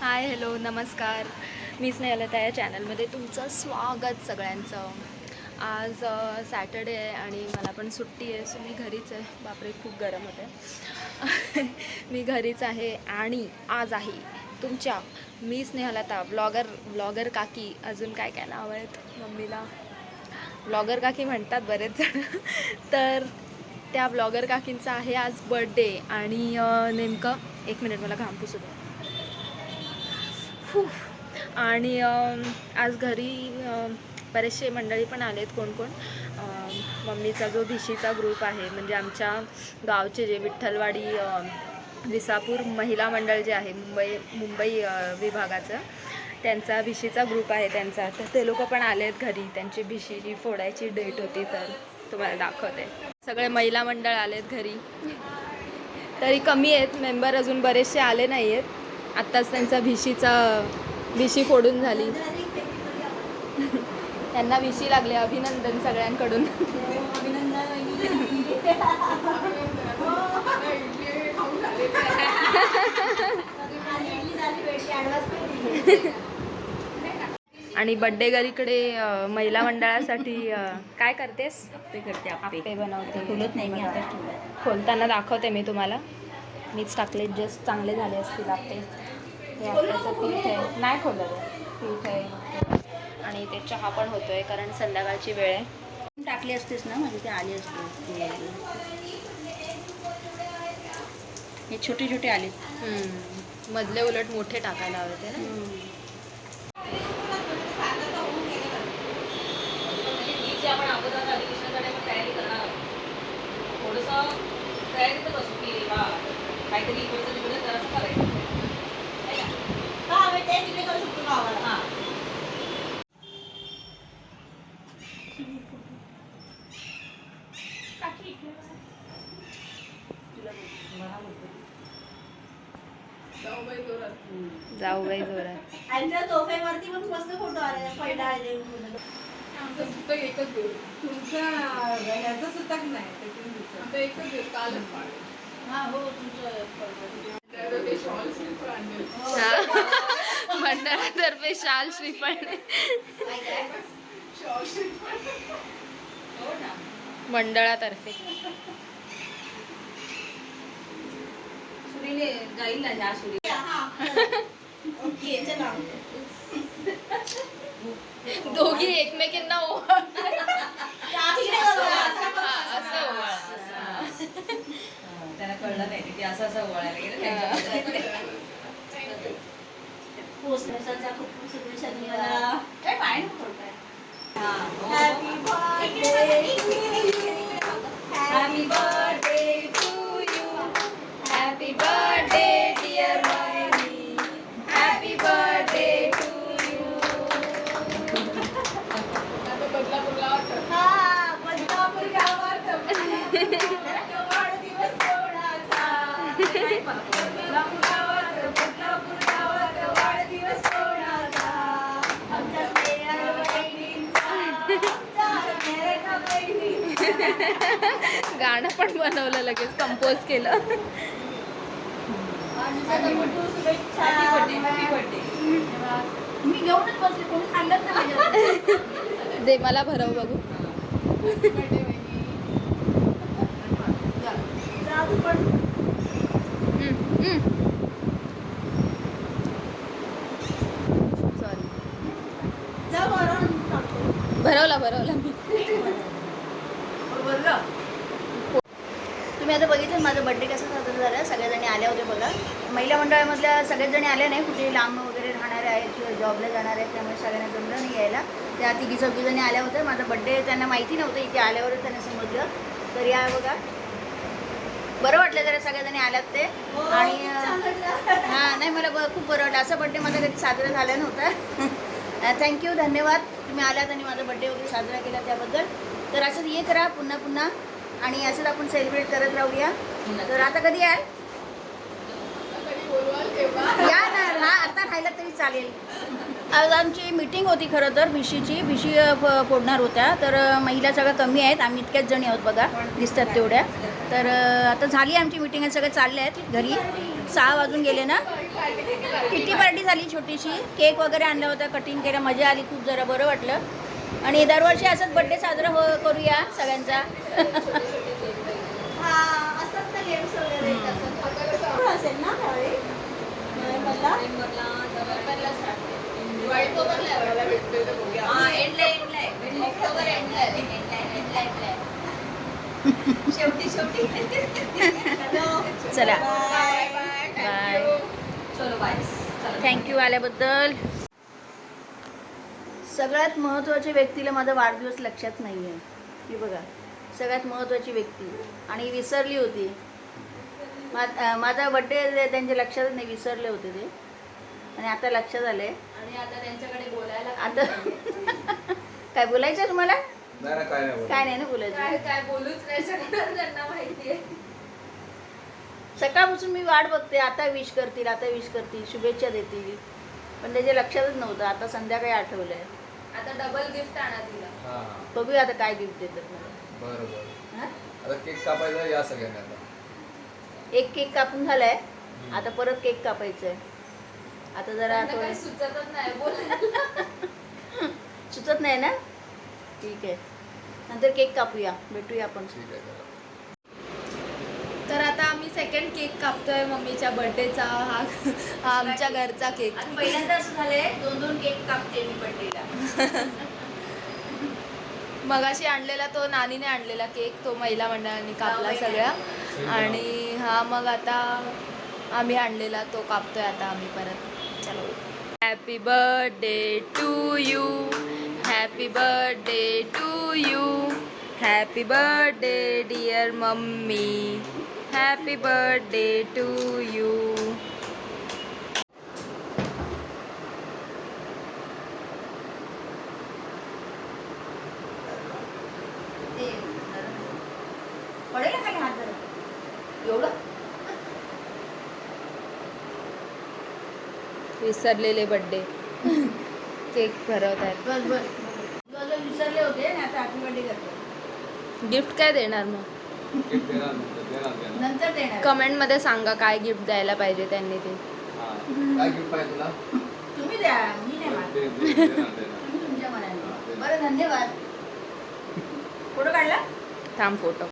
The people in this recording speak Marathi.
हाय हॅलो नमस्कार. मी स्नेहलता या चॅनलमध्ये तुमचं स्वागत सगळ्यांचं. आज सॅटर्डे आहे आणि मला पण सुट्टी आहे सो मी घरीच आहे. बापरे खूप गरम होते मी घरीच आहे आणि आज आहे तुमच्या मी स्नेहलता ब्लॉगर ब्लॉगर काकी. अजून काय काय नाव आहेत मम्मीला? ब्लॉगर काकी म्हणतात बरेच जण. तर त्या ब्लॉगर काकींचा आहे आज बर्थडे आणि नेमकं एक मिनिट मला घाम पुसू द्या खूप आणि आज घरी बरेचसे मंडळी पण आलेत कोण कोण मम्मीचा जो भिशीचा ग्रुप आहे म्हणजे आमच्या गावचे जे विठ्ठलवाडी विसापूर महिला मंडळ जे आहे मुंबई मुंबई विभागाचं त्यांचा भिशीचा ग्रुप आहे त्यांचा. तर ते लोक पण आले आहेत घरी. त्यांची भिशीची फोडायची डेट होती तर तुम्हाला दाखवते. सगळे महिला मंडळ आलेत घरी. तरी कमी आहेत. मेंबर अजून बरेचसे आले नाही आहेत आत्ताच त्यांचा भिशीचा भिशी फोडून झाली. त्यांना विशी लागले अभिनंदन सगळ्यांकडून. आणि बड्डे गर्लकडे अ, महिला मंडळासाठी काय करतेस? ते करते आपे. आप्पे बनवते. खोलत नाही मी आता. खोलताना दाखवते मी तुम्हाला. मीच टाकले जस्ट चांगले झाले असतील आपले. हे आप्याचं पीठ आहे. नाही खोललं आहे. पीठ आहे. आणि ते चहा पण होतोय कारण संध्याकाळची वेळ आहे. टाकले असतेस ना? म्हणजे ते आले असते. हे छोटे छोटे आले. मधले उलट मोठे टाकायला हवे ते ना? तयारी करणार तयारीतच असू की काहीतरी इकडचं तिकडे जरासं करायचं? हां. जाऊ बाई जोरात. आणि त्या तोफ्यावरती पण मस्त फोटो आले पहिला आले आमचं फक्त एकच दिवस. तुमच्या ह्याचं सुद्धा नाही? आमचं एकच दिवस कालच पाडलं मंडळातर्फे शाल श्रीफळ. मंडळातर्फे दोघी एकमेकींना ओवाळणार. हा, असं ओवाळ. कळलं नाही की ते असं असं ओळायला गेलं. पोस्टचा खूप खूप शुभेच्छा तुम्हाला काय पाय नको पडताय. हां, हो. हॅपी बर्थडे गाणं पण बनवलं लगेच कंपोज केलं. दे मला भरव बघू. पण सॉरी जाऊ बरं टाकतो भरवला भरवला मी. तुम्ही आता बघितलं माझा बड्डे कसा साजरा झाला? सगळ्याजणी आल्या होत्या बघा. महिला मंडळामधल्या सगळ्याच जणी आल्या नाही. कुठे लांब वगैरे राहणारे आहेत किंवा जॉबला जाणार आहेत त्यामुळे सगळ्यांना जमलं नाही यायला. त्या तिघी चौघी जणी आल्या होत्या. माझा बड्डे त्यांना माहिती नव्हतं. इथे आल्यावरच त्यांना समजलं. तर या बघा. बरं वाटलं जरा सगळ्याजणी आल्यात ते. आणि हां नाही मला ब- खूप बरं वाटलं. असा बड्डे माझा कधी साजरा झाला नव्हता. थँक्यू धन्यवाद. तुम्ही आलात आणि माझा बड्डे वगैरे साजरा केला त्याबद्दल. तर असंच ये करा पुन्हा पुन्हा. आणि असंच आपण सेलिब्रेट करत राहूया. तर आता कधी तेव्हा या ना हा आता राहिलं तरी चालेल. आज आमची मीटिंग होती खरं तर भिशीची. भिशी फोडणार होत्या. तर महिला सगळ्या कमी आहेत. आम्ही इतक्याच जणी आहोत बघा. दिसतात तेवढ्या. तर आता झाली आमची मीटिंग सगळं चालले आहेत घरी. सहा वाजून गेले ना. किती पार्टी झाली छोटीशी. केक वगैरे आणला होता कटिंग केलं मजा आली खूप जरा बरं वाटलं. आणि दरवर्षी असंच बड्डे साजरा हो करूया सगळ्यांचा. चला. बाय चलो बाय थँक्यू आल्याबद्दल. सगळ्यात महत्त्वाच्या व्यक्तीला माझा वाढदिवस लक्षात नाही आहे ही बघा. सगळ्यात महत्त्वाची व्यक्ती. आणि विसरली होती. मा माझा बड्डे त्यांच्या लक्षातच नाही विसरले होते ते. आणि आता लक्षात आले आणि आता त्यांच्याकडे बोलायला आता काय बोलायचं तुम्हाला? नाही ना काय नाही बोलत. काय नाही ना बोलायचं? काय काय बोलूच नाही शकणार त्यांना माहितीये सकाळपासून मी वाट बघते आता विश करतील आता विश करतील शुभेच्छा देतील. पण त्याच्या लक्षातच नव्हतं आता संध्याकाळी आठवलं आहे. आता डबल गिफ्ट आणा तिला. हा. हा. बघूया आता काय गिफ्ट देतात मला बरं बरं. हां? आता केक कापायचा या सगळ्यांनी आता. एक केक कापून झालाय. आता परत केक कापायचा आहे आता जरा त्यांना थोडं काही सुचतच नाही बोलायला सुचत नाही ना? ठीक आहे. नंतर केक कापूया. भेटूया आपण. ठीक आहे चला. तर आता आम्ही सेकंड केक कापतोय मम्मीच्या बर्थडेचा हा हा आमच्या घरचा केक. आणि पहिल्यांदा असं झालंय दोन दोन केक कापते मी बर्थडेला मगाशी आणलेला तो नानीने आणलेला केक तो महिला मंडळाने कापला सगळ्या आणि हा मग आता आम्ही आणलेला तो कापतोय आता आम्ही परत. चलो. Happy birthday to you happy birthday to you happy birthday dear mummy happy birthday to you पडेल का हात एवढं? विसरलेले बर्थडे केक भरवत आहेत गिफ्ट काय देणार मग? देणार कमेंटमध्ये सांगा काय गिफ्ट द्यायला पाहिजे त्यांनी ते. हा काय गिफ्ट पाहिजे तुला? तुम्ही द्या मी नाही मागत. दे- दे- देणार देणार. तुम्ही तुमच्या मनाने. बरं धन्यवाद. फोटो काढला? थांब फोटो.